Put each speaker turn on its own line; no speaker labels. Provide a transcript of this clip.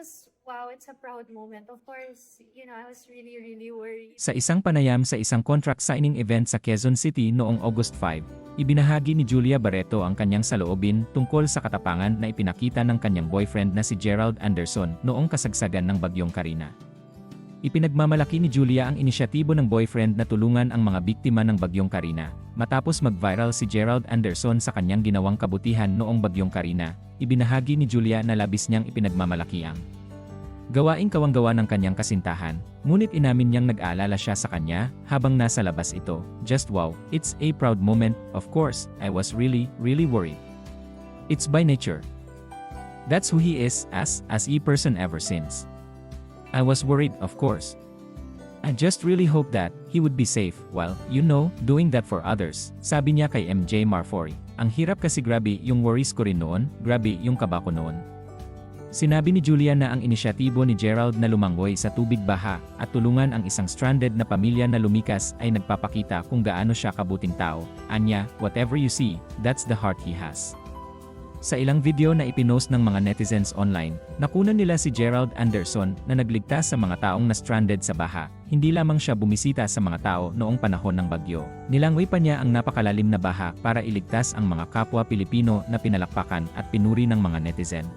just, wow, it's a proud moment. Of course, you know, I was really, really worried.
Sa isang panayam sa isang contract signing event sa Quezon City noong August 5, ibinahagi ni Julia Barreto ang kanyang saloobin tungkol sa katapangan na ipinakita ng kanyang boyfriend na si Gerald Anderson noong kasagsagan ng bagyong Karina. Ipinagmamalaki ni Julia ang inisyatibo ng boyfriend na tulungan ang mga biktima ng bagyong Karina. Matapos mag-viral si Gerald Anderson sa kanyang ginawang kabutihan noong bagyong Karina, ibinahagi ni Julia na labis niyang ipinagmamalaki ang gawaing kawanggawa ng kanyang kasintahan, ngunit inamin niyang nag-aalala siya sa kanya habang nasa labas ito. Just wow, it's a proud moment, of course, I was really, really worried. It's by nature. That's who he is as, as a person ever since. I was worried, of course. I just really hope that he would be safe while, you know, doing that for others. Sabi niya kay MJ Marfori. Ang hirap kasi grabe yung worries ko rin noon, grabe yung kaba ko noon. Sinabi ni Julia na ang inisyatibo ni Gerald na lumangoy sa tubig baha at tulungan ang isang stranded na pamilya na lumikas ay nagpapakita kung gaano siya kabuting tao. Anya, whatever you see, that's the heart he has. Sa ilang video na ipinost ng mga netizens online, nakunan nila si Gerald Anderson na nagligtas sa mga taong na stranded sa baha. Hindi lamang siya bumisita sa mga tao noong panahon ng bagyo. Nilangoy pa niya ang napakalalim na baha para iligtas ang mga kapwa Pilipino na pinalakpakan at pinuri ng mga netizen.